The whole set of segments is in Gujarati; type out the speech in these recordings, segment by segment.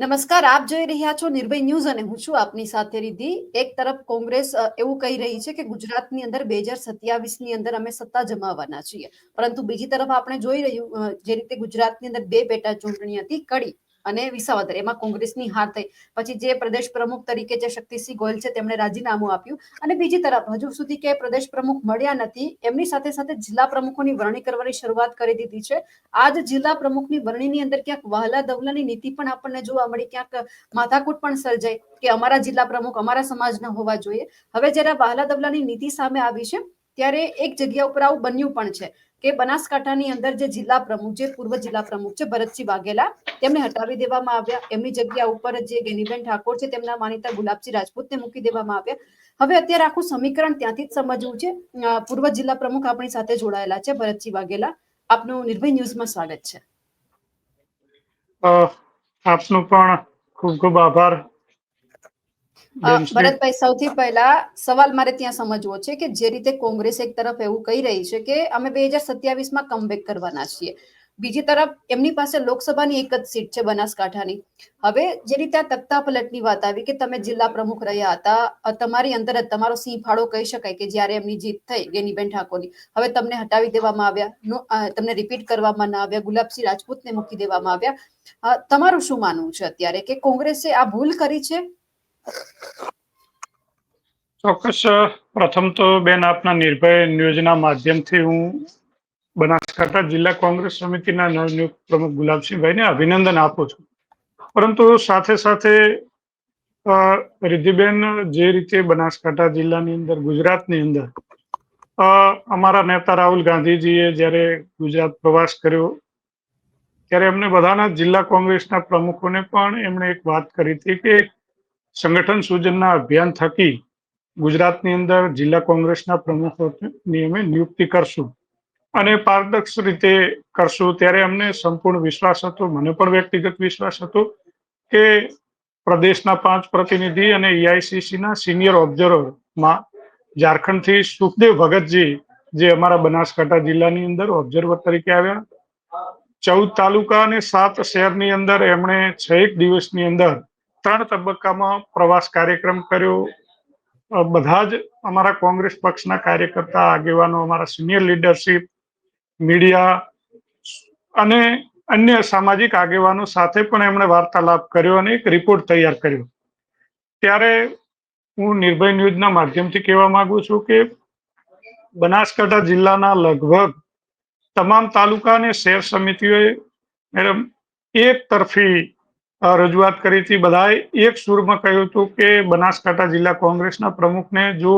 નમસ્કાર, આપ જોઈ રહ્યા છો નિર્ભય ન્યૂઝ અને હું છું આપની સાથે રીધિ એક તરફ કોંગ્રેસ એવું કહી રહી છે કે ગુજરાતની અંદર બે હજાર સત્યાવીસની અંદર અમે સત્તા જમાવવાના છીએ. પરંતુ બીજી તરફ આપણે જોઈ રહ્યું જે રીતે ગુજરાતની અંદર બે પેટા ચૂંટણી હતી, કડી. અને વિસાવદર, એમાં કોંગ્રેસની હાર થઈ. પછી જે પ્રદેશ પ્રમુખ તરીકે જે શક્તિસિંહ ગોયલ છે, તેમણે રાજીનામું આપ્યું. અને બીજી તરફ, હજુ સુધી કે પ્રદેશ પ્રમુખ મળ્યા નથી, એમની સાથે સાથે જિલ્લા પ્રમુખોની વરણી કરવાની શરૂઆત કરી દીધી છે. આજ જિલ્લા પ્રમુખની વરણીની અંદર ક્યાંક વહાલા દવલાની નીતિ પણ આપણને જોવા મળી, ક્યાંક માથાકૂટ પણ સર્જાય કે અમારા જિલ્લા પ્રમુખ અમારા સમાજના હોવા જોઈએ. હવે જ્યારે વહાલા દવલાની નીતિ સામે આવી છે, ત્યારે એક જગ્યા ઉપર આવું બન્યું પણ છે. કે બનાસકાંઠાની અંદર જે જિલ્લા પ્રમુખ જે પૂર્વ જિલ્લા પ્રમુખ છે, ભરતસિંહ વાઘેલા, તેમને હટાવી દેવામાં આવ્યા. એમની જગ્યા ઉપર જે ગેનીબેન ઠાકોર છે, તેમના માનીતા ગુલાબસિંહ રાજપૂતને મૂકી દેવામાં આવ્યા. હવે અત્યારે આખું સમીકરણ ત્યાંથી જ સમજવું છે. પૂર્વ જિલ્લા પ્રમુખ આપણી સાથે જોડાયેલા છે, ભરતસિંહ વાઘેલા. આપનું નિર્ભય ન્યૂઝમાં સ્વાગત છે. આપનો પણ ખૂબ ખૂબ આભાર. ભરતભાઈ સૌથી પહેલા સવાલ મારે ત્યાં સમજવો છે કે જે રીતે કોંગ્રેસ એક તરફ એવું કહી રહી છે કે અમે બે હજાર સત્યાવીસમાં કમબેક કરવાના છીએ. બીજી તરફ એમની પાસે લોકસભાની એક જ સીટ છે બનાસકાંઠાની. હવે જે રીતે આ તખ્તા પલટની વાત આવી કે તમે જિલ્લા પ્રમુખ રહ્યા હતા તમારી અંદર જ તમારો સિંહ ફાળો કહી શકાય કે જ્યારે એમની જીત થઈ ગેનીબેન ઠાકોરની. હવે તમને હટાવી દેવામાં આવ્યા તમને રિપીટ કરવામાં ના આવ્યા ગુલાબસિંહ રાજપૂતને મૂકી દેવામાં આવ્યા. તમારું શું માનવું છે અત્યારે કે કોંગ્રેસે આ ભૂલ કરી છે? ચોક્કસ પ્રથમ તો બેન, આપના નિર્ભય ન્યૂઝના માધ્યમથી હું બનાસકાંઠા જિલ્લા કોંગ્રેસ સમિતિના નવનિયુક્ત પ્રમુખ ગુલાબસિંહભાઈને અભિનંદન આપું છું. પરંતુ સાથે સાથે રિદ્ધિબેન, જે રીતે બનાસકાંઠા જિલ્લાની અંદર, ગુજરાતની અંદર અમારા નેતા રાહુલ ગાંધીજીએ જ્યારે ગુજરાત પ્રવાસ કર્યો, ત્યારે એમને બધાના જિલ્લા કોંગ્રેસના પ્રમુખોને પણ એમણે એક વાત કરી હતી કે સંગઠન સૂજનના અભિયાન થકી ગુજરાતની અંદર જિલ્લા કોંગ્રેસના પ્રમુખોની નિયમે નિયુક્તિ કરશું. અને પારદર્શક રીતે કરશું. ત્યારે અમને સંપૂર્ણ વિશ્વાસ હતો, મને પણ વ્યક્તિગત વિશ્વાસ હતો કે પ્રદેશના પાંચ પ્રતિનિધિ અને EICC ના સિનિયર ઓબ્ઝર્વરમાં ઝારખંડથી સુખદેવ ભગતજી, જે અમારા બનાસકાંઠા જિલ્લાની અંદર ઓબ્ઝર્વર તરીકે આવ્યા. ચૌદ તાલુકા અને સાત શહેરની અંદર એમણે છ એક દિવસની અંદર ત્રણ તબક્કામાં પ્રવાસ કાર્યક્રમ કર્યો. બધા જ અમારા કોંગ્રેસ પક્ષના કાર્યકર્તા, આગેવાનો, અમારા સિનિયર લીડરશિપ, મીડિયા અને અન્ય સામાજિક આગેવાનો સાથે પણ એમણે વાર્તાલાપ કર્યો અને એક રિપોર્ટ તૈયાર કર્યો. ત્યારે હું નિર્ભય ન્યૂઝના માધ્યમથી કહેવા માંગુ છું કે બનાસકાંઠા જિલ્લાના લગભગ તમામ તાલુકા અને શહેર સમિતિઓએ મેડમ એક તરફી રજૂઆત કરી હતી. બધાએ એક સુરમાં કહ્યું હતું કે બનાસકાંઠા જિલ્લા કોંગ્રેસના પ્રમુખને જો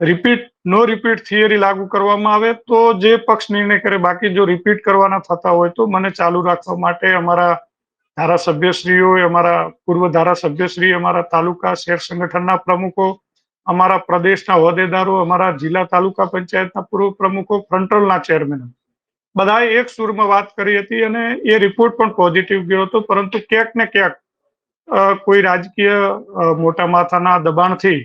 રિપીટ નો રિપીટ થિયરી લાગુ કરવામાં આવે તો જે પક્ષ નિર્ણય કરે, બાકી જો રિપીટ કરવાના થતા હોય તો મને ચાલુ રાખવા માટે અમારા ધારાસભ્યશ્રીઓ, અમારા પૂર્વ ધારાસભ્યશ્રી, અમારા તાલુકા શહેર સંગઠનના પ્રમુખો, અમારા પ્રદેશના હોદ્દેદારો, અમારા જિલ્લા તાલુકા પંચાયતના પૂર્વ પ્રમુખો ફ્રન્ટલના ચેરમેન બધાએ એક સુરમાં વાત કરી હતી અને એ રિપોર્ટ પણ પોઝિટિવ ગયો હતો, પરંતુ ક્યાંક ને ક્યાંક કોઈ રાજકીય મોટા માથાના દબાણથી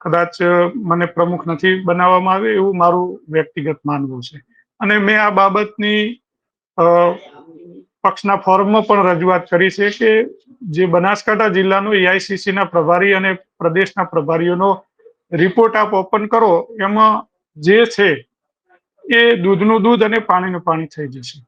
કદાચ મને પ્રમુખ નથી બનાવવામાં આવે એવું મારું વ્યક્તિગત માનવું છે. અને મેં આ બાબતની પક્ષના ફોરમમાં પણ રજૂઆત કરી છે કે જે બનાસકાંઠા જિલ્લાનો એઆઈસીસીના પ્રભારી અને પ્રદેશના પ્રભારીઓનો રિપોર્ટ આપ ઓપન કરો, એમાં જે છે એ દૂધનું દૂધ અને પાણીનું પાણી થઈ જશે.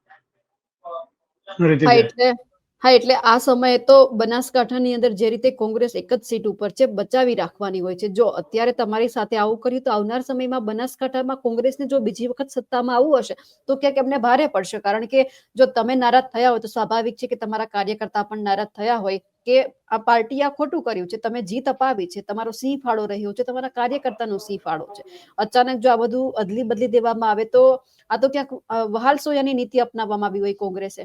હા એટલે આ સમયે તો બનાસકાંઠાની અંદર જે રીતે કોંગ્રેસ એક જ સીટ ઉપર છે બચાવી રાખવાની હોય છે. જો અત્યારે તમારી સાથે આવું કર્યું તો આવનાર સમયમાં બનાસકાંઠામાં કોંગ્રેસને જો બીજી વખત સત્તામાં આવવું હશે તો ક્યાંક એમને ભારે પડશે. કારણ કે જો તમે નારાજ થયા હોય તો સ્વાભાવિક છે કે તમારા કાર્યકર્તા પણ નારાજ થયા હોય કે આ પાર્ટી આ ખોટું કર્યું છે. તમે જીત અપાવી છે તમારો સિંહ ફાળો રહ્યો છે તમારા કાર્યકર્તાનો સિંહ ફાળો છે. અચાનક જો આ બધું અદલી બદલી દેવામાં આવે તો આ તો ક્યાંક અ, વહાલ સોયાની નીતિ અપનાવવામાં આવી હોય કોંગ્રેસે.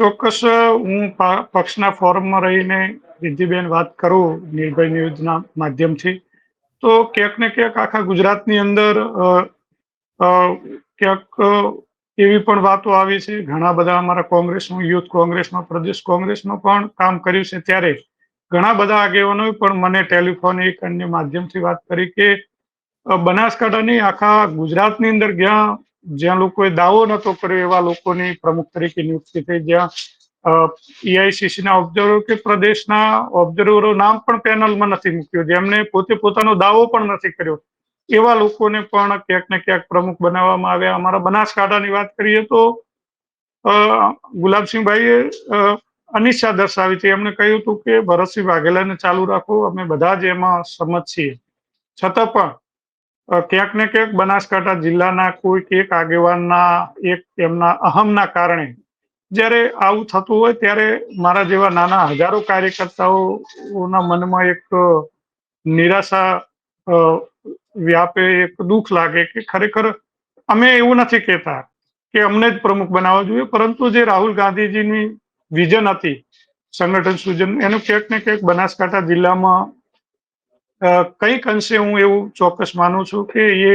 ચોક્કસ, હું પક્ષના ફોરમમાં રહીને રિદ્ધિબેન વાત કરું નિર્ભય ન્યૂઝના માધ્યમથી. તો ક્યાંક ને ક્યાંક આખા ગુજરાતની અંદર ક્યાંક એવી પણ વાતો આવી છે. ઘણા બધા અમારા કોંગ્રેસનું, યુથ કોંગ્રેસમાં પ્રદેશ કોંગ્રેસમાં પણ કામ કર્યું છે ત્યારે. ઘણા બધા આગેવાનોએ પણ મને ટેલિફોનિક અન્ય માધ્યમથી વાત કરી કે બનાસકાંઠાની આખા ગુજરાતની અંદર જ્યાં જ્યાં લોકોએ દાવો નતો કર્યો એવા લોકોની પ્રમુખ તરીકે નિયુક્તિ થઈ, જ્યાં એઆઈસીસી ના ઓબ્ઝર્વર કે પ્રદેશના ઓબ્ઝર્વરો નામ પણ પેનલમાં નથી મૂક્યું જેમને પોતે પોતાનો દાવો પણ નથી કર્યો. એવા લોકોને પણ ક્યાંક ને ક્યાંક પ્રમુખ બનાવવામાં આવ્યા. અમારા બનાસકાંઠાની વાત કરીએ તો ગુલાબસિંહભાઈએ અનિચ્છા દર્શાવી હતી. એમણે કહ્યું હતું કે, ભરતસિંહ વાઘેલાને ચાલુ રાખો, અમે બધા જ એમાં સંમત છીએ. છતાં પણ ક્યાંક ને ક્યાંક બનાસકાંઠા જિલ્લાના કોઈક એક આગેવાનના એક એમના અહમના કારણે જ્યારે આવું થતું હોય ત્યારે મારા જેવા નાના હજારો કાર્યકર્તાઓના મનમાં એક નિરાશા વ્યાપે એક દુઃખ લાગે કે ખરેખર અમે એવું નથી કહેતા કે અમને જ પ્રમુખ બનાવવા જોઈએ, પરંતુ જે રાહુલ ગાંધીજીની વિઝન હતી સંગઠન સૂજન, એનું ક્યાંક ને ક્યાંક બનાસકાંઠા જિલ્લામાં કંઈક અંશે હું એવું ચોક્કસ માનું છું કે એ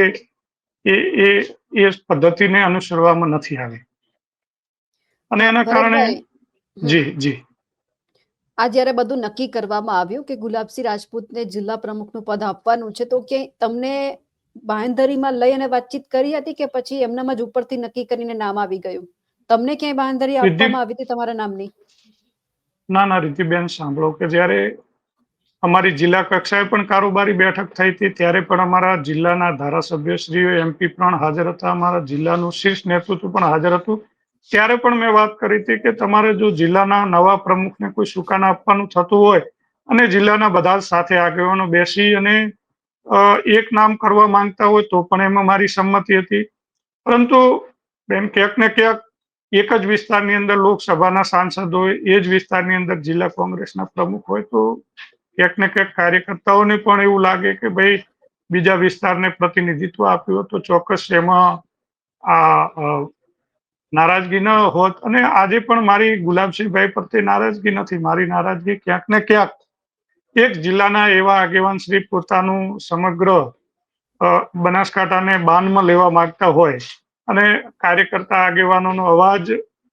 એ એ એ પદ્ધતિને અનુસરવામાં નથી આવી. અને એના કારણે જી જી. આ જ્યારે બધું નક્કી કરવામાં આવ્યું કે ગુલાબસિંહ રાજપૂતને જિલ્લા પ્રમુખનું પદ આપવાનું છે તો કે તમને બાંધરીમાં લઈ અને વાતચીત કરી હતી કે પછી એમનામાં જ ઉપરથી નક્કી કરીને નામ આવી ગયું? તમને ક્યાંય બાંધરી આપવામાં આવી હતી તમારા નામની? ના ના રીતિબેન સાંભળો કે જ્યારે અમારી જિલ્લા કક્ષાએ પણ કારોબારી બેઠક થઈ હતી. ત્યારે પણ અમારા જિલ્લાના ધારાસભ્યશ્રીઓ એમપી પણ હાજર હતા. અમારા જિલ્લાનું શીર્ષ નેતૃત્વ પણ હાજર હતું. ત્યારે પણ મેં વાત કરી હતી કે તમારે જો જિલ્લાના નવા પ્રમુખને કોઈ સુકાન આપવાનું થતું હોય અને જિલ્લાના બધા સાથે આગેવાનો બેસી અને એક નામ કરવા માંગતા હોય તો પણ એમાં મારી સંમતિ હતી. પરંતુ બેન ક્યાંક ને ક્યાંક એક જ વિસ્તારની અંદર લોકસભાના સાંસદ હોય, એ જ વિસ્તારની અંદર જિલ્લા કોંગ્રેસના પ્રમુખ હોય તો ક્યાંક ને ક્યાંક કાર્યકર્તાઓને પણ એવું લાગે કે ભાઈ બીજા વિસ્તારને પ્રતિનિધિત્વ આપ્યું તો ચોક્કસ એમાં આ નારાજગી ન હોત. અને આજે પણ મારી ગુલાબસિંહભાઈ પ્રત્યે નારાજગી નથી. મારી નારાજગી ક્યાંક ને ક્યાંક એક જિલ્લાના એવા આગેવાન શ્રી પોતાનું સમગ્ર બનાસકાંઠાને બાનમાં લેવા માંગતા હોય અને કાર્યકર્તા આગેવાનોનો અવાજ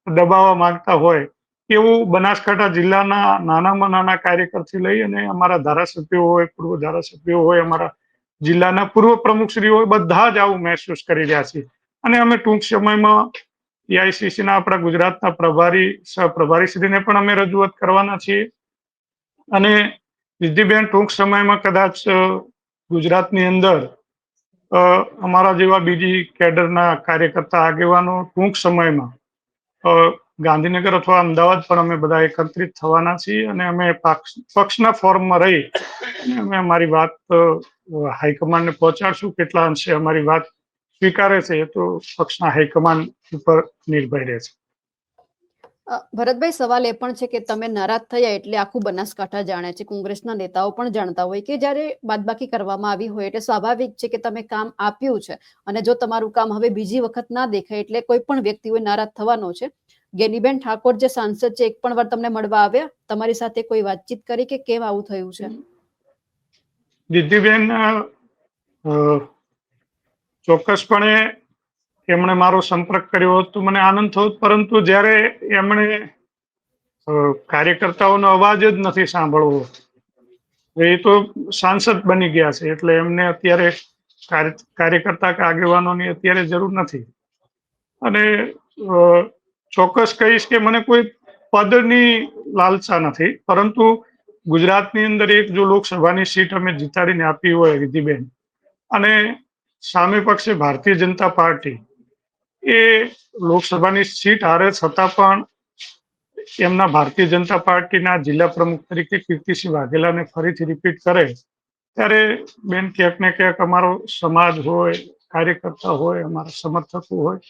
દબાવવા માંગતા હોય એવું બનાસકાંઠા જિલ્લાના નાનામાં નાના કાર્યકરથી લઈ અને અમારા ધારાસભ્યો હોય, પૂર્વ ધારાસભ્યો હોય, અમારા જિલ્લાના પૂર્વ પ્રમુખશ્રીઓ હોય, બધા જ આવું મહેસૂસ કરી રહ્યા છે અને અમે ટૂંક સમયમાં એઆઈસીસી ના આપણા ગુજરાતના પ્રભારી સહપ્રભારીશ્રીને પણ અમે રજૂઆત કરવાના છીએ. અને વિધિબેન ટૂંક સમયમાં કદાચ ગુજરાતની અંદર અમારા જેવા બીજી કેડરના કાર્યકર્તા આગેવાનો ટૂંક સમયમાં ગાંધીનગર અથવા અમદાવાદ પણ અમે બધા એકત્રિત થવાના છીએ અને અમે પક્ષના ફોર્મમાં રહી અને અમે અમારી વાત હાઈકમાન્ડને પહોંચાડશું. કેટલા અંશે અમારી વાત સ્વીકારે છે તો પક્ષના હાઈકમાન્ડ ઉપર નિર્ભય રહેશે ભરતભાઈ, સવાલ એ પણ છે કે તમે નારાજ થયા એટલે આખું બનાસકાંઠા જાણે છે. કોંગ્રેસના નેતાઓ પણ જાણતા હોય કે જ્યારે બાદબાકી કરવામાં આવી હોય એટલે સ્વાભાવિક છે કે તમે કામ આપ્યું છે. અને જો તમારું કામ હવે બીજી વખત ના દેખાય એટલે કોઈ પણ વ્યક્તિ હોય નારાજ થવાનો છે. ગેનીબેન ઠાકોર જે સાંસદ છે એક પણ વાર તમને મળવા આવ્યા. તમારી સાથે કોઈ વાતચીત કરી કે કેમ આવું થયું છે? અ, ચોક્કસપણે એમણે મારો સંપર્ક કર્યો હતો મને આનંદ થયો પરંતુ જ્યારે એમણે કાર્યકર્તાઓનો અવાજ જ નથી સાંભળવો એ તો સાંસદ બની ગયા છે એટલે એમને અત્યારે કાર્યકર્તા કે આગેવાનોની અત્યારે જરૂર નથી. અને ચોક્કસ કહીશ કે મને કોઈ પદની લાલસા નથી. પરંતુ ગુજરાતની અંદર એક જો લોકસભાની સીટ અમે જીતાડીને આપી હોય રીધિબેન અને સામે પક્ષે ભારતીય જનતા પાર્ટી, એ લોકસભાની સીટ હારે છતાં પણ એમના ભારતીય જનતા પાર્ટીના જિલ્લા પ્રમુખ તરીકે કીર્તિસિંહ વાઘેલાને ફરીથી રિપીટ કરે, ત્યારે બેન ક્યાંક ને ક્યાંક અમારો સમાજ હોય, કાર્યકર્તા હોય, અમારા સમર્થકો હોય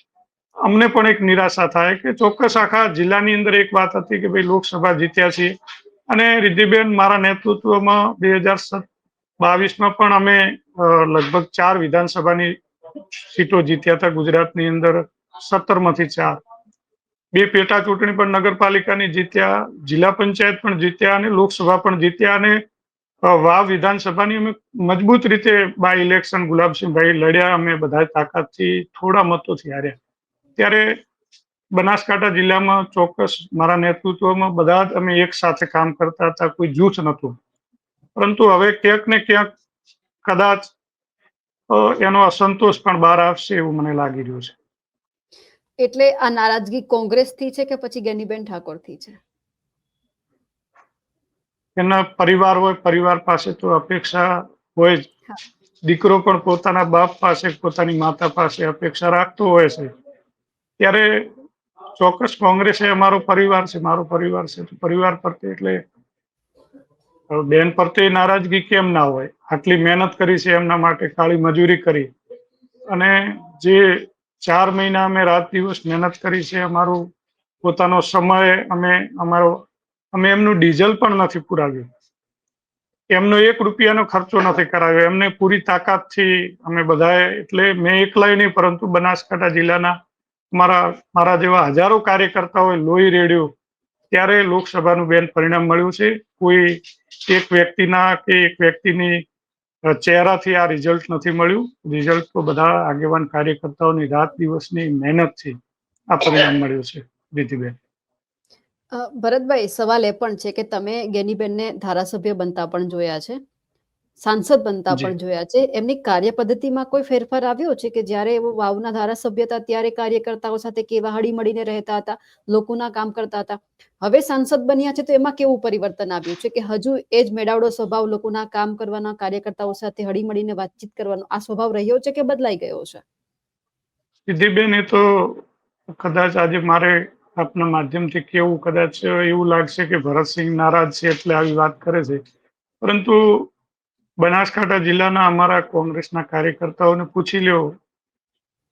અમને પણ એક નિરાશા થાય કે ચોક્કસ આખા જિલ્લાની અંદર એક વાત હતી કે ભાઈ લોકસભા જીત્યા છીએ. અને રિદ્ધિબેન મારા નેતૃત્વમાં બે હજાર બાવીસમાં પણ અમે લગભગ ચાર વિધાનસભાની સીટો જીત્યા હતા. ગુજરાતની અંદર સત્તરમાંથી ચાર. બે પેટા ચૂંટણી પણ નગરપાલિકાની જીત્યા, જિલ્લા પંચાયત પણ જીત્યા અને લોકસભા પણ જીત્યા અને વાવ વિધાનસભાની અમે મજબૂત રીતે બાય ઇલેક્શન ગુલાબસિંહભાઈ લડ્યા. અમે બધા તાકાતથી થોડા મતોથી હાર્યા. ત્યારે બનાસકાંઠા જિલ્લામાં ચોક્કસ મારા નેતૃત્વમાં બધા જ અમે એક સાથે કામ કરતા હતા કોઈ જૂથ નહોતું. પરંતુ હવે ક્યાંક ને ક્યાંક કદાચ એનો અસંતોષ પણ બહાર આવશે એવું મને લાગી રહ્યું છે. એટલે આ નારાજગી કોંગ્રેસથી છે કે પછી ગેનીબેન ઠાકોરથી છે? એના પરિવાર હોય પરિવાર પાસે તો અપેક્ષા હોય જ. દીકરો પણ પોતાના બાપ પાસે પોતાની માતા પાસે અપેક્ષા રાખતો હોય છે. ત્યારે ચોક્કસ કોંગ્રેસ એ અમારો પરિવાર છે, મારો પરિવાર છે. તો પરિવાર પ્રત્યે એટલે બેન પ્રત્યે નારાજગી કેમ ના હોય? આટલી મહેનત કરી છે એમના માટે, કાળી મજૂરી કરી. અને જે ચાર મહિના અમે રાત દિવસ મહેનત કરી છે, અમારું પોતાનો સમય અમે, અમારો, અમે એમનું ડીઝલ પણ નથી પુરાવ્યું. એમનો એક રૂપિયાનો ખર્ચો નથી કરાવ્યો. એમને પૂરી તાકાતથી અમે બધાએ, એટલે મેં એકલાય નહીં, પરંતુ બનાસકાંઠા જિલ્લાના મારા મારા જેવા હજારો કાર્યકર્તાઓએ લોહી રેડ્યું. ત્યારે લોકસભાનું બેન પરિણામ મળ્યું છે. કોઈ એક વ્યક્તિના કે એક વ્યક્તિની ચહેરાથી આ રિઝલ્ટ નથી મળ્યું. રિઝલ્ટ તો બધા આગેવાન કાર્યકર્તાઓની રાત દિવસની મહેનતથી આ પરિણામ મળ્યું છે. અ, ભરતભાઈ સવાલ એ પણ છે કે તમે ગેનીબેનને ધારાસભ્ય બનતા પણ જોયા છે. સાંસદ બનતા પણ જોયા છે. એમની કાર્ય પદ્ધતિમાં કોઈ ફેરફાર આવ્યો છે કે જ્યારે એવો વાવના ધારાસભ્ય હતા ત્યારે કાર્યકર્તાઓ સાથે કેવા હળી મળીને રહેતા હતા લોકોના કામ કરતા હતા? હવે સાંસદ બન્યા છે તો એમાં કેવું પરિવર્તન આવ્યું છે કે હજુ એ જ મેળાવડો સ્વભાવ લોકોના કામ કરવાના કાર્યકર્તાઓ સાથે હળી મળીને વાતચીત કરવાનો આ સ્વભાવ રહ્યો છે કે બદલાઈ ગયો છે? સિદ્ધિબેન એ તો કદાચ આજે મારે આપના માધ્યમથી કેવું કદાચ એવું લાગશે કે ભરતસિંહ નારાજ છે એટલે આવી વાત કરે છે. પરંતુ બનાસકાંઠા જિલ્લાના અમારા કોંગ્રેસના કાર્યકર્તાઓને પૂછી લ્યો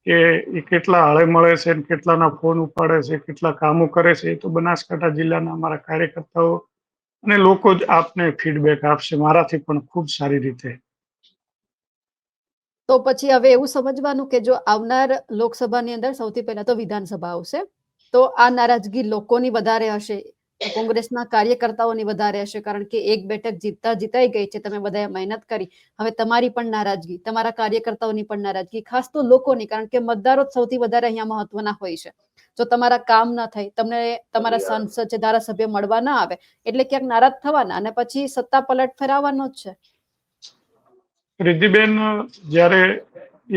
કે એ કેટલા હળે મળે છે કેટલાના ફોન ઉપાડે છે, કેટલા કામો કરે છે, એ તો બનાસકાંઠા જિલ્લાના અમારા કાર્યકર્તાઓ અને લોકો જ આપને ફીડબેક આપશે. મારાથી પણ ખૂબ સારી રીતે. તો પછી હવે એવું સમજવાનું કે જો આવનાર લોકસભાની અંદર સૌથી પહેલા તો વિધાનસભા આવશે, તો આ નારાજગી લોકોની વધારે હશે. કોંગ્રેસના કાર્યકર્તાઓની વધારે હશે કારણ કે એક બેઠક જીતતા જીતાઈ ગઈ છે. તમે બધાએ મહેનત કરી. હવે તમારી પણ નારાજગી તમારા કાર્યકર્તાઓની પણ નારાજગી ખાસ તો લોકોની કારણ કે મતદારો સૌથી વધારે અહીંયા મહત્વના હોય છે. જો તમારા કામ ન થાય તમને તમારા સાંસદ છે ધારાસભ્ય મળવા ના આવે એટલે ક્યાંક નારાજ થવાના અને પછી સત્તા પલટ ફેરવવાનો જ છે. રિદ્ધિબેન જ્યારે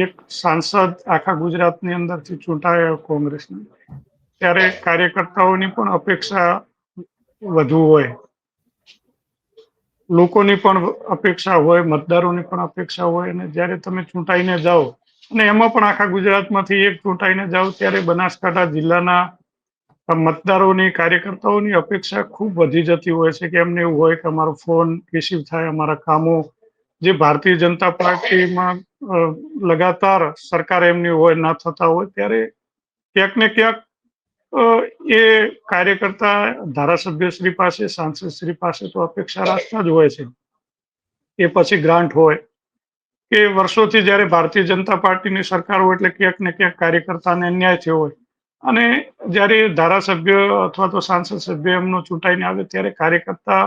એક સાંસદ આખા ગુજરાતની અંદરથી ચૂંટાયો કોંગ્રેસની ત્યારે કાર્યકર્તાઓની પણ અપેક્ષા વધુ હોય. લોકોની પણ અપેક્ષા હોય, મતદારોની પણ અપેક્ષા હોય અને જ્યારે તમે ચૂંટાઈને જાઓ અને એમાં પણ આખા ગુજરાતમાંથી એક ચૂંટાઈને જાઓ ત્યારે બનાસકાંઠા જિલ્લાના મતદારોની, કાર્યકર્તાઓની અપેક્ષા ખૂબ વધી જતી હોય છે કે એમને એવું હોય કે અમારો ફોન રિસીવ થાય, અમારા કામો જે ભારતીય જનતા પાર્ટીમાં લગાતાર સરકાર એમની હોય, ના થતા હોય, ત્યારે ક્યાંક ને ક્યાંક એ કાર્યકર્તા ધારાસભ્ય શ્રી પાસે, સાંસદ શ્રી પાસે તો અપેક્ષા રાખતા જ હોય છે. એ પછી ગ્રાન્ટ હોય. કે વર્ષોથી જ્યારે ભારતીય જનતા પાર્ટીની સરકાર હોય એટલે ક્યાંક ને ક્યાંક કાર્યકર્તાને અન્યાય થયો હોય. અને જ્યારે ધારાસભ્ય અથવા તો સાંસદ સભ્ય એમનો ચૂંટાઈને આવે ત્યારે કાર્યકર્તા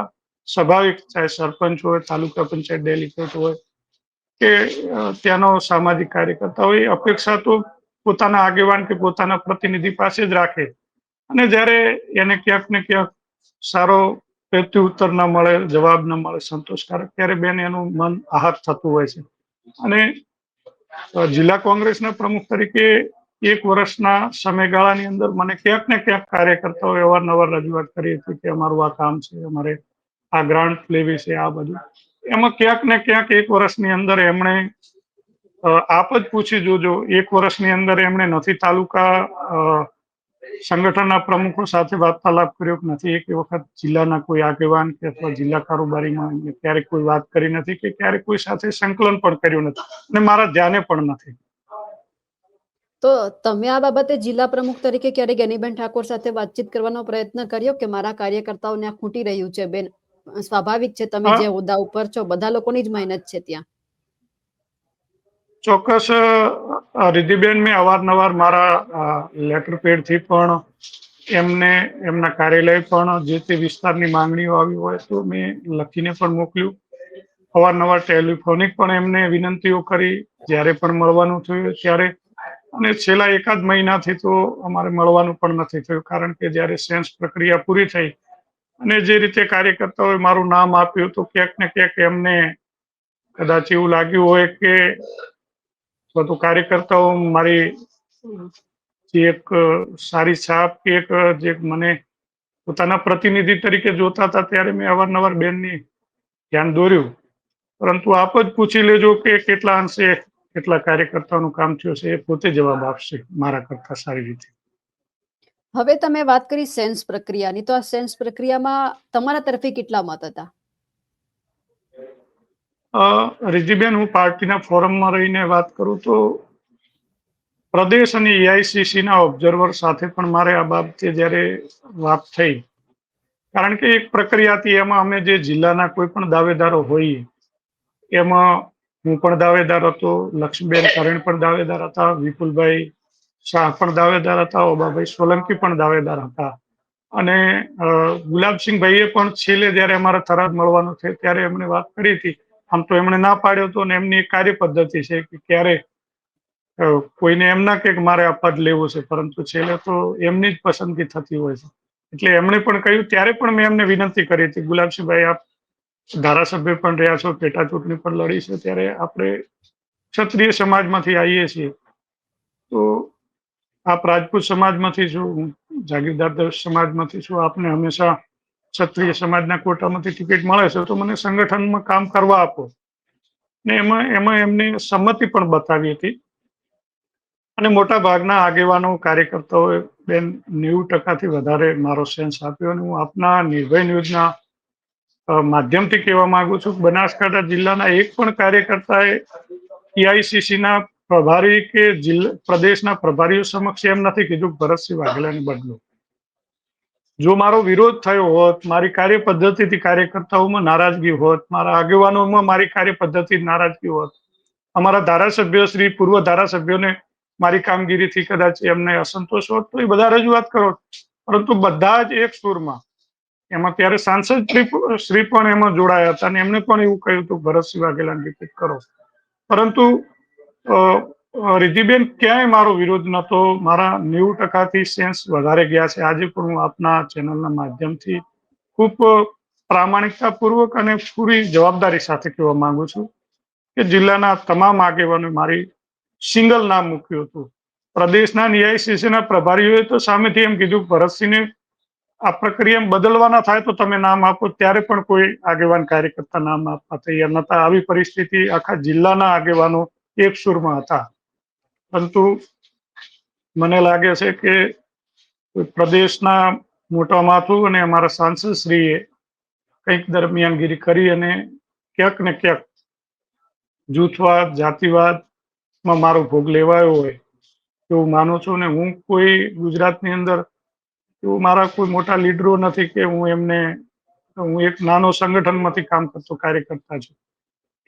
સ્વાભાવિક, ચાહે સરપંચ હોય, તાલુકા પંચાયત, ડેલિગેટ હોય કે ત્યાંનો સામાજિક કાર્યકર્તા હોય અપેક્ષા તો પોતાના આગેવાન કે પોતાના પ્રતિનિધિ પાસે જ રાખે. અને જ્યારે એને ક્યાંક ને ક્યાંક સારો પ્રત્યુત્તર ન મળે, જવાબ ન મળે, સંતોષકારક, ત્યારે બેન એનું મન આહત થતું હોય છે. અને જિલ્લા કોંગ્રેસના પ્રમુખ તરીકે એક વર્ષના સમયગાળાની અંદર મને ક્યાંક ને ક્યાંક કાર્યકર્તાઓ અવારનવાર રજૂઆત કરી હતી કે અમારું આ કામ છે, અમારે આ ગ્રાન્ટ લેવી છે, આ બધું. એમાં ક્યાંક ને ક્યાંક એક વર્ષની અંદર એમણે આપ જ પૂછી જોજો. એક વર્ષની અંદર એમણે નથી તાલુકા સંગઠનના પ્રમુખો સાથે વાર્તાલાપ કર્યો કે નથી એક વખત જિલ્લાના કોઈ આગેવાન કે અથવા જિલ્લા કારોબારીમાં ક્યારેક કોઈ વાત કરી નથી કે ક્યારેક કોઈ સાથે સંકલન પણ કર્યું નથી. અને મારા ધ્યાને પણ નથી. તો તમે આ બાબતે જિલ્લા પ્રમુખ તરીકે ક્યારે ગેનીબેન ઠાકોર સાથે વાતચીત કરવાનો પ્રયત્ન કર્યો કે મારા કાર્યકર્તાઓને આ ખૂટી રહ્યું છે? બેન સ્વાભાવિક છે તમે. જે હોદ્દા ઉપર છો બધા લોકોની જ મહેનત છે ત્યાં. ચોક્કસ રિધિબેન મેં અવારનવાર મારા લેટર પેડથી પણ એમને, એમના કાર્યાલય પણ જે તે વિસ્તારની માંગણીઓ આવી હોય તો મેં લખીને પણ મોકલ્યું. અવારનવાર ટેલિફોનિક પણ એમને વિનંતીઓ કરી, જ્યારે પણ મળવાનું થયું ત્યારે. અને છેલ્લા એકાદ મહિનાથી તો અમારે મળવાનું પણ નથી થયું, કારણ કે જ્યારે સેન્સ પ્રક્રિયા પૂરી થઈ અને જે રીતે કાર્યકર્તાઓએ મારું નામ આપ્યું તો ક્યાંક ને ક્યાંક એમને કદાચ એવું લાગ્યું હોય કે તો કાર્યકર્તાઓ મારી એક સારી છાપ કે એક જે મને પોતાના પ્રતિનિધિ તરીકે જોતા હતા ત્યારે મેં અવારનવાર બેનની ધ્યાન દોર્યું. પરંતુ આપ જ પૂછી લેજો કે કેટલા અંશે કેટલા કાર્યકર્તાઓનું કામ થયું છે એ પોતે જવાબ આપશે મારા કરતા સારી રીતે. હવે તમે વાત કરી સેન્સ પ્રક્રિયાની. તો આ સેન્સ પ્રક્રિયામાં તમારા તરફથી કેટલા મત હતા? અ, રિદ્ધિબેન હું પાર્ટીના ફોરમમાં રહીને વાત કરું તો પ્રદેશ અને એઆઈસીસીના ઓબ્ઝર્વર સાથે પણ મારે આ બાબતે જ્યારે વાત થઈ કારણ કે એક પ્રક્રિયા હતી એમાં અમે જે જિલ્લાના કોઈ પણ દાવેદારો હોઈએ એમાં હું પણ દાવેદાર હતો લક્ષ્મીબેન કરણ પણ દાવેદાર હતા વિપુલભાઈ શાહ પણ દાવેદાર હતા ઓબાભાઈ સોલંકી પણ દાવેદાર હતા. અને ગુલાબસિંહભાઈએ પણ છેલ્લે જ્યારે અમારે થરાદ મળવાનું છે ત્યારે એમને વાત કરી હતી આમ તો એમણે ના પાડ્યો હતો ને એમની એક કાર્ય પદ્ધતિ છે કે ક્યારે કોઈને એમ ના કે મારે આ પદ લેવું છે, પરંતુ છેલ્લે તો એમની જ પસંદગી થતી હોય છે. એટલે એમણે પણ કહ્યું, ત્યારે પણ મેં એમને વિનંતી કરી હતી, ગુલાબસિંહભાઈ આપ ધારાસભ્ય પણ રહ્યા છો પેટા ચૂંટણી પણ લડી છે, ત્યારે આપણે ક્ષત્રિય સમાજમાંથી આવીએ છીએ. તો આપ રાજપૂત સમાજમાંથી છું, હું જાગીરદાર સમાજમાંથી છું, આપને હંમેશા ક્ષત્રિય સમાજના કોટામાંથી ટિકિટ મળે છે, તો મને સંગઠનમાં કામ કરવા આપો. ને એમાં એમાં એમને સંમતિ પણ બતાવી હતી. અને મોટા ભાગના આગેવાનો, કાર્યકર્તાઓએ બેન નેવું ટકાથી વધારે મારો સેન્સ આપ્યો અને હું આપના નિર્ભય ન્યૂઝના માધ્યમથી કહેવા માંગુ છું બનાસકાંઠા જિલ્લાના એક પણ કાર્યકર્તાએ EICC ના પ્રભારી કે જિલ્લા, પ્રદેશના પ્રભારીઓ સમક્ષ એમ નથી કીધું ભરતસિંહ વાઘેલાને બદલો. જો મારો વિરોધ થયો હોત, મારી કાર્ય પદ્ધતિથી કાર્યકર્તાઓમાં નારાજગી હોત, મારા આગેવાનોમાં મારી કાર્ય પદ્ધતિ નારાજગી હોત, અમારા ધારાસભ્ય શ્રી, પૂર્વ ધારાસભ્યોને મારી કામગીરીથી કદાચ એમને અસંતોષ હોત, તો એ બધા રજૂઆત કરો. પરંતુ બધા જ એક સુરમાં, એમાં ત્યારે સાંસદ શ્રી પણ એમાં જોડાયા હતા અને એમને પણ એવું કહ્યું હતું, ભરતસિંહ વાઘેલાને રિપીટ કરો. પરંતુ અ, ક્યાંય મારો વિરોધ નતો મારા નેવું ટકાથી સેન્સ વધારે ગયા છે. આજે પણ હું આપના ચેનલના માધ્યમથી ખૂબ પ્રામાણિકતાપૂર્વક અને પૂરી જવાબદારી સાથે કહેવા માંગુ છું કે જિલ્લાના તમામ આગેવાનો મારી સિંગલ નામ મૂક્યું હતું. પ્રદેશના ન્યાયસીસીના પ્રભારીઓએ તો સામેથી એમ કીધું ભરતસિંહને આ પ્રક્રિયા બદલવાના થાય તો તમે નામ આપો. ત્યારે પણ કોઈ આગેવાન કાર્યકર્તા નામ આપવા તૈયાર નતા આવી પરિસ્થિતિ આખા જિલ્લાના આગેવાનો એક સુરમાં હતા. પરંતુ મને લાગે છે કે પ્રદેશના મોટા માથું અને અમારા સાંસદ શ્રીએ કંઈક દરમિયાનગીરી કરી અને ક્યાંક ને ક્યાંક જૂથવાદ, જાતિવાદમાં મારો ભોગ લેવાયો હોય એવું માનું છું ને હું કોઈ ગુજરાતની અંદર એવું મારા કોઈ મોટા લીડરો નથી કે હું એમને, હું એક નાનો સંગઠનમાંથી કામ કરતો કાર્યકર્તા છું.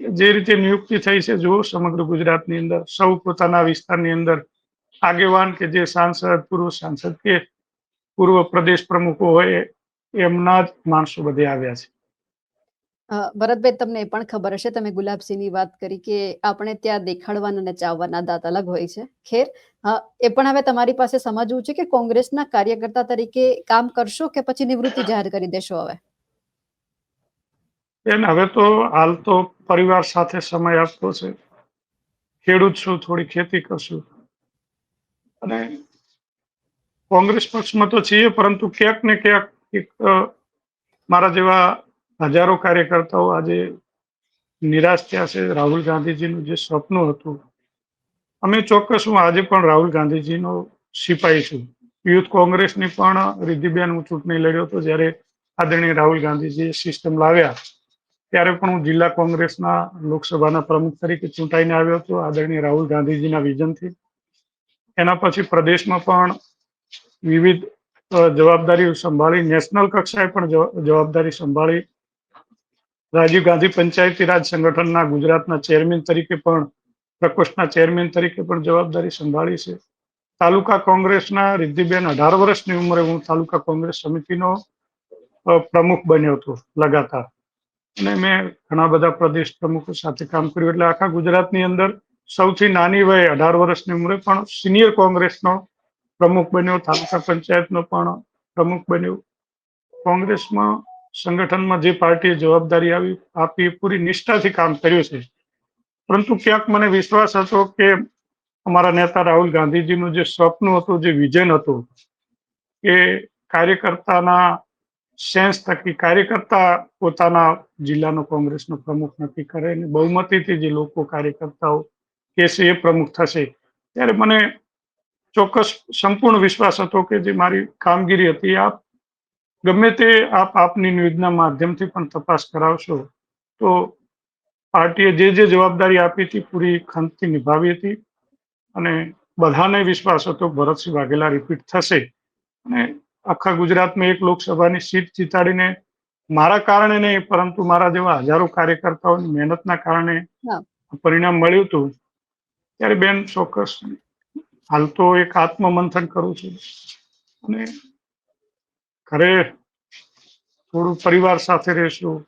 જે રીતે નિયુક્તિ થઈ છે જો સમગ્ર ગુજરાતની અંદર, સૌ પોતાના વિસ્તારની અંદર આગેવાન કે જે સાંસદ, પૂર્વ સાંસદ કે પૂર્વ પ્રદેશ પ્રમુખો હોય, એમના જ માણસો બધે આવ્યા છે. ભરતભાઈ, તમને એ પણ ખબર હશે, તમે ગુલાબસિંહની વાત કરી કે આપણે ત્યાં દેખાડવાના અને ચાવવાના દાંત અલગ હોય છે. ખેર એ પણ હવે તમારી પાસે સમજવું છે કે કોંગ્રેસના કાર્યકર્તા તરીકે કામ કરશો કે પછી નિવૃત્તિ જાહેર કરી દેશો હવે? બેન, હવે તો હાલ તો પરિવાર સાથે સમય આપવો છે. ખેડૂત છું, થોડી ખેતી કરશું. અને કોંગ્રેસ પક્ષમાં તો છીએ, પરંતુ ક્યાંક ને ક્યાંક એક મારા જેવા હજારો કાર્યકર્તાઓ આજે નિરાશ થયા છે. રાહુલ ગાંધીજીનું જે સ્વપ્ન હતું, અમે ચોક્કસ હું આજે પણ રાહુલ ગાંધીજીનો સિપાઈ છું. યુથ કોંગ્રેસની પણ રિદ્ધિબેન, હું ચૂંટણી લડ્યો હતો, જ્યારે આદરણીય રાહુલ ગાંધીજી સિસ્ટમ લાવ્યા. ત્યારે પણ હું જિલ્લા કોંગ્રેસના લોકસભાના પ્રમુખ તરીકે ચૂંટાઈને આવ્યો હતો, આદરણીય રાહુલ ગાંધીજીના વિઝનથી એના પછી પ્રદેશમાં પણ વિવિધ જવાબદારીઓ સંભાળી, નેશનલ કક્ષાએ પણ જવાબદારી સંભાળી. રાજીવ ગાંધી પંચાયતી રાજ સંગઠનના ગુજરાતના ચેરમેન તરીકે પણ, પ્રકોષ્ઠના ચેરમેન તરીકે પણ જવાબદારી સંભાળી છે. તાલુકા કોંગ્રેસના રિદ્ધિબેન અઢાર વર્ષની ઉંમરે હું તાલુકા કોંગ્રેસ સમિતિનો પ્રમુખ બન્યો હતો, લગાતાર. અને મેં ઘણા બધા પ્રદેશ પ્રમુખો સાથે કામ કર્યું. એટલે આખા ગુજરાતની અંદર સૌથી નાની વયે અઢાર વર્ષની ઉંમરે પણ સિનિયર કોંગ્રેસનો પ્રમુખ બન્યો, તાલુકા પંચાયતનો પણ પ્રમુખ બન્યો. કોંગ્રેસમાં સંગઠનમાં જે પાર્ટીએ જવાબદારી આવી, આપી, પૂરી નિષ્ઠાથી કામ કર્યું છે. પરંતુ ક્યાંક મને વિશ્વાસ હતો કે અમારા નેતા રાહુલ ગાંધીજીનું જે સ્વપ્ન હતું, જે વિઝન હતું કે કાર્યકર્તાના સેન્સ થકી કાર્યકર્તા પોતાના જિલ્લાનો કોંગ્રેસનો પ્રમુખ નક્કી કરે અને બહુમતીથી જે લોકો કાર્યકર્તાઓ કહેશે એ પ્રમુખ થશે. ત્યારે મને ચોક્કસ સંપૂર્ણ વિશ્વાસ હતો કે જે મારી કામગીરી હતી, આપ ગમે તે આપ આપની નિવેદના માધ્યમથી પણ તપાસ કરાવશો, તો પાર્ટીએ જે જે જવાબદારી આપી હતી પૂરી ખંતથી નિભાવી હતી અને બધાને વિશ્વાસ હતો ભરતસિંહ વાઘેલા રિપીટ થશે. અને આખા ગુજરાતમાં એક લોકસભાની સીટ જીતાડીને મારા કારણે નહીં પરંતુ મારા જેવા હજારો કાર્યકર્તાઓની મહેનતના કારણે પરિણામ મળ્યું હતું. ત્યારે બેન ચોક્કસ હાલ તો એક આત્મમંથન કરું છું. અને ઘરે થોડું પરિવાર સાથે રહેશું.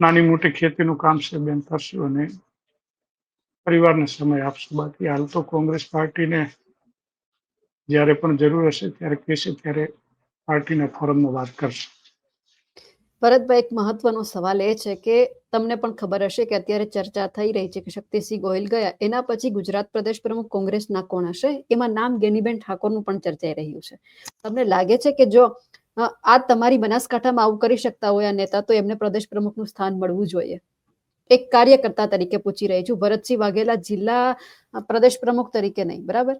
નાની મોટી ખેતીનું કામ છે બેન કરશું અને પરિવારને સમય આપશું. બાકી હાલ તો કોંગ્રેસ પાર્ટીને જ્યારે પણ જરૂર હશે ત્યારે કહેશે, ત્યારે પાર્ટીના ફોરમમાં વાત કરશે. ભરતભાઈ, એક મહત્વનો સવાલ એ છે કે તમને પણ ખબર હશે કે અત્યારે ચર્ચા થઈ રહી છે કે શક્તિસિંહ ગોહિલ ગયા, એના પછી ગુજરાત પ્રદેશ પ્રમુખ કોંગ્રેસના કોણ હશે? એમાં નામ ગેનીબેન ઠાકોરનું પણ ચર્ચાઈ રહ્યું છે. તમને લાગે છે કે જો આ તમારી બનાસકાંઠામાં આવું કરી શકતા હોય આ નેતા, તો એમને પ્રદેશ પ્રમુખનું સ્થાન મળવું જોઈએ. એક કાર્યકર્તા તરીકે પૂછી રહી છું, ભરતસિંહ વાઘેલા જિલ્લા પ્રદેશ પ્રમુખ તરીકે નહીં, બરાબર?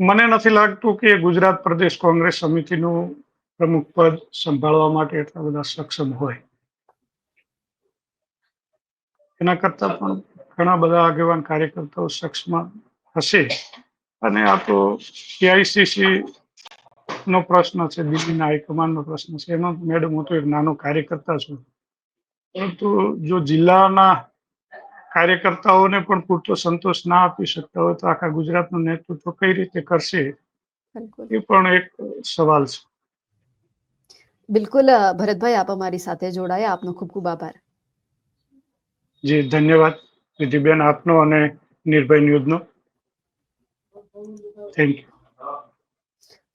મને નથી લાગતું કે ગુજરાત પ્રદેશ કોંગ્રેસ સમિતિનું પ્રમુખ પદ સંભાળવા માટે એટલા બધા સક્ષમ હોય. એના કરતા પણ ઘણા બધા આગેવાન કાર્યકર્તાઓ સક્ષમ હશે. અને આ તો એઆઈસીસી નો પ્રશ્ન છે, દિલ્હીના હાઈકમાન્ડ નો પ્રશ્ન છે. એનો મેડમ, હું તો એક નાનો કાર્યકર્તા છું. પરંતુ જો જિલ્લાના કાર્યકર્તાઓને પણ પૂરતો સંતોષ ના આપી શકતા હોય તો આખા ગુજરાતનું નેતૃત્વ કઈ રીતે કરશે એ પણ એક સવાલ છે. બિલકુલ ભરતભાઈ આપ અમારી સાથે જોડાયા. આપનો ખૂબ ખૂબ આભાર. જી ધન્યવાદ. વિધિબેન આપનો અને નિર્ભય ન્યૂઝનો. Thank you.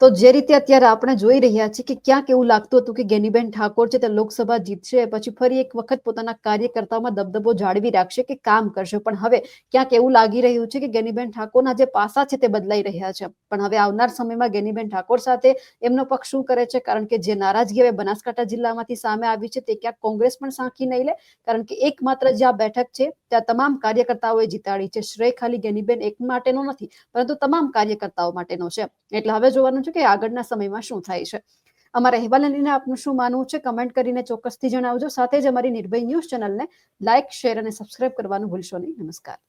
તો જે રીતે અત્યારે આપણે જોઈ રહ્યા છીએ કે ક્યાંક એવું લાગતું હતું કે ગેનીબેન ઠાકોર છે તે લોકસભા જીતશે પછી ફરી એક વખત પોતાના કાર્યકર્તાઓમાં દબદબો જાળવી રાખશે કે કામ કરશે. પણ હવે ક્યાંક એવું લાગી રહ્યું છે કે ગેનીબેન ઠાકોરના જે પાસા છે તે બદલાઈ રહ્યા છે. પણ હવે આવનાર સમયમાં ગેનીબેન ઠાકોર સાથે એમનો પક્ષ શું કરે છે? કારણ કે જે નારાજગી હવે બનાસકાંઠા જિલ્લામાંથી સામે આવી છે તે ક્યાંક કોંગ્રેસ પણ સાંખી નહીં લે. કારણ કે એકમાત્ર જે આ બેઠક છે ત્યાં તમામ કાર્યકર્તાઓએ જીતાડી છે. શ્રેય ખાલી ગેનીબેન એક માટેનો નથી, પરંતુ તમામ કાર્યકર્તાઓ માટેનો છે. એટલે હવે જોવાનું કે આગળના સમયમાં શું થાય છે. અમારા અહેવાલને લઈને આપનું શું માનવું છે? કમેન્ટ કરીને ચોક્કસથી જણાવજો. સાથે જ અમારી નિર્ભય ન્યૂઝ ચેનલને લાઇક, શેર અને સબસ્ક્રાઇબ કરવાનું ભૂલશો નહીં. નમસ્કાર.